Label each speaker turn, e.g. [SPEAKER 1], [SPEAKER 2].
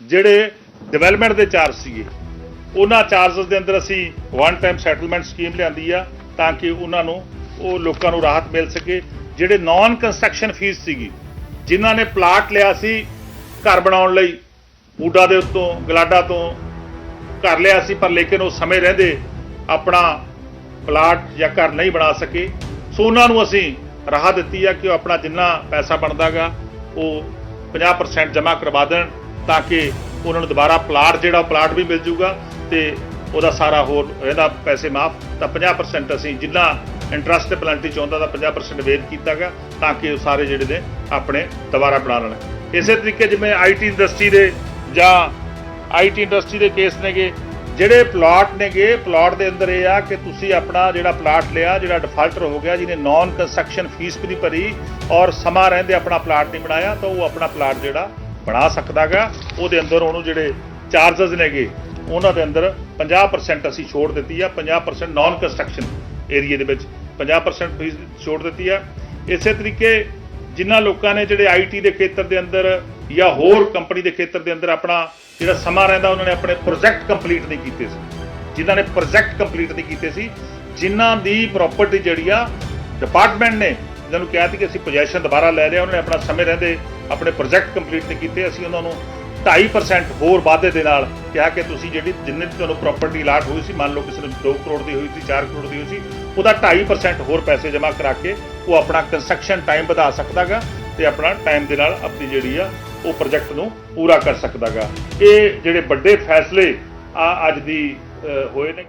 [SPEAKER 1] ਜਿਹੜੇ ਡਿਵੈਲਪਮੈਂਟ ਦੇ ਚਾਰਜ ਸੀਗੇ, ਉਹਨਾਂ ਚਾਰजेस ਦੇ ਅੰਦਰ ਅਸੀਂ ਵਨ ਟਾਈਮ ਸੈਟਲਮੈਂਟ ਸਕੀਮ ਲਿਆਂਦੀ ਆ ਤਾਂ ਕਿ ਉਹਨਾਂ ਨੂੰ, ਉਹ ਲੋਕਾਂ ਨੂੰ ਰਾਹਤ ਮਿਲ ਸਕੇ। ਜਿਹੜੇ ਨਾਨ ਕੰਸਟਰਕਸ਼ਨ ਫੀਸ ਸੀਗੀ, ਜਿਨ੍ਹਾਂ ਨੇ ਪਲਾਟ ਲਿਆ ਸੀ ਘਰ ਬਣਾਉਣ ਲਈ, ਊਡਾ ਦੇ ਉੱਤੋਂ, ਗਲਾਡਾ ਤੋਂ ਘਰ ਲਿਆ ਸੀ, ਪਰ ਲੇਕਿਨ ਉਹ ਸਮੇਂ ਰਹਿੰਦੇ ਆਪਣਾ ਪਲਾਟ ਜਾਂ ਘਰ ਨਹੀਂ ਬਣਾ ਸਕੇ। ਸੋ ਉਹਨਾਂ ਨੂੰ ਅਸੀਂ ਰਾਹ ਦਿੱਤੀ ਆ ਕਿ ਉਹ ਆਪਣਾ ਜਿੰਨਾ ਪੈਸਾ ਬਣਦਾਗਾ, ਉਹ 50% ਜਮ੍ਹਾਂ ਕਰਵਾ ਦੇਣ। ਤਾਂ ਕਿ ਉਹਨਾਂ ਨੂੰ ਦੁਬਾਰਾ ਪਲਾਟ ਜਿਹੜਾ, ਉਹ ਪਲਾਟ ਵੀ ਮਿਲ ਜੂਗਾ ਤੇ ਉਹਦਾ ਸਾਰਾ ਹੋਰ ਇਹਦਾ ਪੈਸੇ ਮਾਫ, ਤਾਂ 50% ਅਸੀਂ ਜਿੰਨਾ ਇੰਟਰਸਟ ਤੇ ਪਲੈਂਟੀ ਚਾਹੁੰਦਾ ਤਾਂ 50% ਕੀਤਾ ਗਿਆ, ਤਾਂ ਕਿ ਉਹ ਸਾਰੇ ਜਿਹੜੇ ਨੇ ਆਪਣੇ ਦੁਬਾਰਾ ਬਣਾ ਲੈਣ। ਇਸੇ ਤਰੀਕੇ ਜਿਵੇਂ ਆਈਟੀ ਇੰਡਸਟਰੀ ਦੇ ਜਾਂ ਆਈਟੀ ਇੰਡਸਟਰੀ ਦੇ ਕੇਸ ਨੇਗੇ, ਜਿਹੜੇ ਪਲਾਟ ਨੇਗੇ ਪਲਾਟ ਦੇ ਅੰਦਰ ਇਹ ਆ ਕਿ ਤੁਸੀਂ ਆਪਣਾ ਜਿਹੜਾ ਪਲਾਟ ਲਿਆ, ਜਿਹੜਾ ਡਿਫਾਲਟਰ ਹੋ ਗਿਆ, ਜਿਹਨੇ ਨਾਨ ਕੰਸਟਰਕਸ਼ਨ ਫੀਸ ਵੀ ਨਹੀਂ ਭਰੀ ਔਰ ਸਮਾਂ ਰਹਿੰਦੇ ਆਪਣਾ ਪਲਾਟ ਨਹੀਂ ਬਣਾਇਆ, ਤਾਂ ਉਹ ਆਪਣਾ ਪਲਾਟ ਜਿਹੜਾ ਬਣਾ ਸਕਦਾਗਾ। ਉਹਦੇ ਅੰਦਰ ਉਹਨੂੰ ਜਿਹੜੇ ਚਾਰजेस ਨੇਗੇ, ਉਹਨਾਂ ਦੇ ਅੰਦਰ 50% ਅਸੀਂ ਛੋੜ ਦਿੱਤੀ ਆ 50% ਨਾਨ ਕੰਸਟਰਕਸ਼ਨ ਏਰੀਆ ਦੇ ਵਿੱਚ 50% ਫੀਸ ਛੋੜ ਦਿੱਤੀ ਆ। ਇਸੇ ਤਰੀਕੇ ਜਿਨ੍ਹਾਂ ਲੋਕਾਂ ਨੇ ਜਿਹੜੇ ਆਈਟੀ ਦੇ ਖੇਤਰ ਦੇ ਅੰਦਰ ਜਾਂ ਹੋਰ ਕੰਪਨੀ ਦੇ ਖੇਤਰ ਦੇ ਅੰਦਰ ਆਪਣਾ ਜਿਹੜਾ ਸਮਾਂ ਰਹਿੰਦਾ, ਉਹਨਾਂ ਨੇ ਆਪਣੇ ਪ੍ਰੋਜੈਕਟ ਕੰਪਲੀਟ ਨਹੀਂ ਕੀਤੇ ਸੀ। ਜਿਨ੍ਹਾਂ ਨੇ ਪ੍ਰੋਜੈਕਟ ਕੰਪਲੀਟ ਨਹੀਂ ਕੀਤੇ ਸੀ, ਜਿਨ੍ਹਾਂ ਦੀ ਪ੍ਰਾਪਰਟੀ ਜਿਹੜੀ ਆ ਡਿਪਾਰਟਮੈਂਟ ਨੇ ਜਿਨ੍ਹਾਂ ਨੂੰ ਕਿਹਾ ਸੀ ਕਿ ਅਸੀਂ ਪੋਜੀਸ਼ਨ ਦੁਬਾਰਾ ਲੈ ਲਿਆ, ਉਹਨਾਂ ਨੇ ਆਪਣਾ ਸਮੇਂ ਰਹਿੰਦੇ ਆਪਣੇ ਪ੍ਰੋਜੈਕਟ ਕੰਪਲੀਟ ਨਹੀਂ ਕੀਤੇ, ਅਸੀਂ ਉਹਨਾਂ ਨੂੰ 2.5% ਹੋਰ ਵਾਧੇ ਦੇ ਨਾਲ ਕਿਹਾ ਕਿ ਤੁਸੀਂ ਜਿਹੜੀ ਜਿੰਨੇ ਤੁਹਾਨੂੰ ਪ੍ਰਾਪਰਟੀ ਲਾਟ ਹੋਈ ਸੀ, ਮੰਨ ਲਓ ਕਿਸੇ ਨੂੰ 2 ਕਰੋੜ ਦੀ ਹੋਈ ਸੀ 4 ਕਰੋੜ ਦੀ ਹੋਈ ਸੀ, ਉਹਦਾ 2.5% ਹੋਰ ਪੈਸੇ ਜਮ੍ਹਾਂ ਕਰਾ ਕੇ ਉਹ ਆਪਣਾ ਕੰਸਟਰਕਸ਼ਨ ਟਾਈਮ ਵਧਾ ਸਕਦਾਗਾ ਤੇ ਆਪਣਾ ਟਾਈਮ ਦੇ ਨਾਲ ਆਪਣੀ ਜਿਹੜੀ ਆ, ਉਹ ਪ੍ਰੋਜੈਕਟ ਨੂੰ ਪੂਰਾ ਕਰ ਸਕਦਾਗਾ। ਇਹ ਜਿਹੜੇ ਵੱਡੇ ਫੈਸਲੇ ਆ ਅੱਜ ਦੀ ਹੋਏ ਨੇ